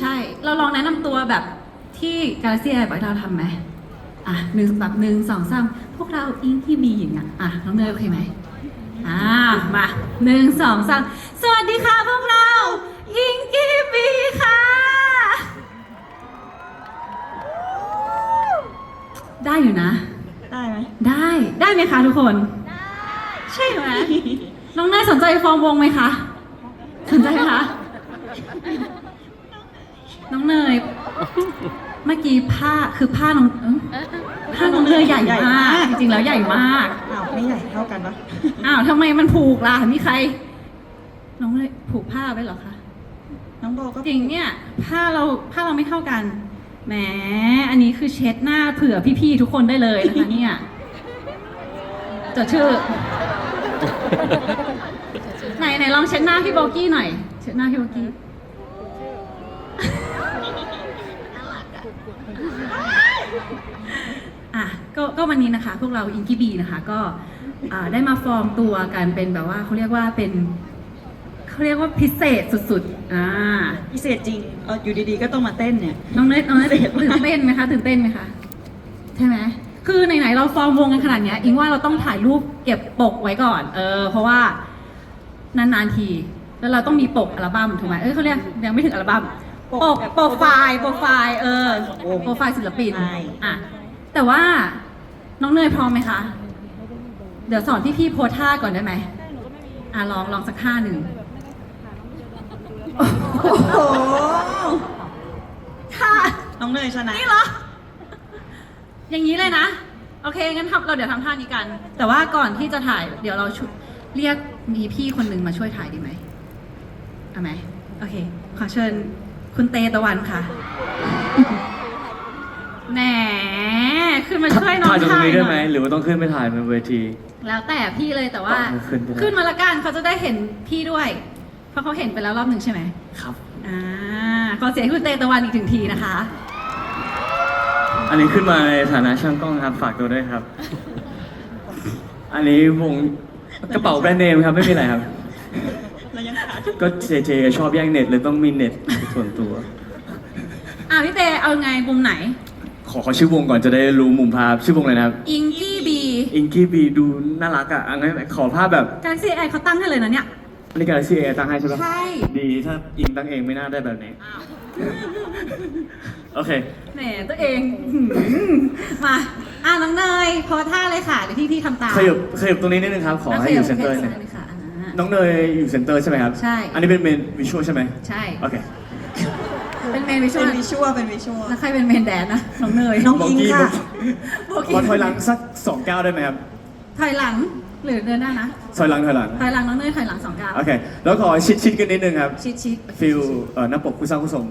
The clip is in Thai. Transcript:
ใช่ เราลองแนะนำตัวแบบที่ Galaxy Air บอกให้เราทำไหมอะหนึ่งแบบหนึ่งสองสามพวกเราอิงที่บีอย่างเงี้ยอะน้องเนยโอเคไหมอ่ามาหนึ่งสองสามสวัสดีค่ะพวกเรา อิงกี้บีค่ะ ได้อยู่นะ ได้ไหมได้ได้ไหมคะทุกคนใช่ไหม น้องเนยสนใจฟอร์มวงไหมคะ สนใจไหมคะ น้องเนย เมื่อกี้ผ้าคือผ้าน้องเอ้ยผ้าน้องเนยใหญ่มากจริงๆแล้วใหญ่มาก อ้าวไม่ใหญ่เท่ากันปะอ้าวทำไมมันผูกล่ะมีใคร น้องเนยผูกผ้าไว้เหรอคะน้องโบก็จริงเนี่ย ผ้าเราผ้าเราไม่เท่ากันแหมอันนี้คือเช็ดหน้าเผื่อพี่ๆทุกคนได้เลยนะคะ เนี่ยจดชื่อ ไหนไหนลองเช็ดหน้าพี่โบกี้หน่อย เช็ดหน้าพี่โบกี้ อะก็ก็วันนี้นะคะ พวกเราอิงกี้บีนะคะ ก็อ่าได้มาฟอร์มตัวกันเป็นแบบว่าเขาเรียกว่าเป็นเขาเรียกว่าพิเศษสุดๆอ่าพิเศษจริงเอออยู่ดีๆก็ต้องมาเต้นเนี่ย น้องเนยน้องเนยพิเศษมากตื่นเต้นไหมคะตื่นเต้นไหมคะใช่ไหมคือไหนๆเราฟอร์มวงกันขนาดเนี้ยอิงว่าเราต้องถ่ายรูปเก็บปกไว้ก่อน เออ เพราะว่านานๆที แล้วเราต้องมีปกอัลบั้มถูกไหมเอ้ยเขาเรียกยังไม่ถึงอัลบั้ม ปกโปรไฟล์โปรไฟล์เออโปรไฟล์ศิลปินใช่ อะแต่ว่าน้องเนยพร้อมไหมคะ เดี๋ยวสอนพี่ๆโพสท่าก่อนได้ไหมอะลองลองสักท่าหนึ่งโอ้โหท่า น้องเนยชนะ นี่เหรอ อย่างนี้เลยนะ โอเค งั้นทำเราเดี๋ยวทำท่านี้กัน แต่ว่าก่อนที่จะถ่าย เดี๋ยวเราชุเรียกมีพี่คนหนึ่งมาช่วยถ่ายดีไหมเอาไหม โอเค ขอเชิญ คุณเตตะวันค่ะ แหนขึ้นมาช่วยน้องถ่ายจากตรถ่างยนี้หได้น่ไหมอยหรือว่าต้องขึ้นไปถ่ายบนเวที แล้วแต่พี่เลยแต่ว่าอ๋อขึ้นไปได้ขึ้นมาละกันเขาจะได้เห็นพี่ด้วย เพราะเขาเห็นไปแล้วรอบหนึ่งใช่ไหมครับ อ่าขอเสียงให้คุณเตตะวันอีกถึงทีนะคะ อันนี้ขึ้นมาในฐานะช่างกล้องครับฝากตัวด้วยครับ อันนี้วงกระเป๋าแบรนด์เนมครับไม่มีอะไรครับ เรายังขาดก็เจเจชอบแย่งเน็ตเลยต้องมีเน็ตส่วนตัว อ่าพี่เตเอาไงมุมไหน ขอขอชื่อวงก่อนจะได้รู้มุมภาพชื่อวงอะไรนะครับ อิงกี้บีอิงกี้บีดูน่ารักอะอันนั้นขอภาพแบบกาแล็กซี่ไอเขาตั้งให้เลยนะเนี่ยอันนี้กาแล็กซี่เอตั้งให้ใช่ปะใช่ดีถ้าอิงตั้งเองไม่น่าได้แบบนี้ อ้าวโอเค แหมตัวเองหืมมาอ่าน้องเนยโพสท่าเลยค่ะเดี๋ยวพี่พี่ๆทำตามขยับขยับตรงนี้นิดนึงครับ ขอให้อยู่เซนเตอร์หหน่น่ออยยค่ะอ่า น้องเนยอยู่เซนเตอร์ใช่ไหมครับใช่ อันนี้เป็นเมนวิชวลใช่ไหมใช่ โอเค เป็นเมนวิชวเป็นลวิชวลเป็นวิชวล แล้วใครเป็นเมนแดนนะน้องเนยน้อง อิงค่ะ โบขอถอยหลังสักสองก้าวได้ไหมครับถอยหลังหรือเดินได้นะถอยหลังถอยหลังถอยหลังน้องเนยถอยหลังสองก้าวโอเค แล้วขอชิดชิดๆกันนิดนึงครับชิดชิดฟิลเอ่อหน้าปกคู่สร้างคู่สม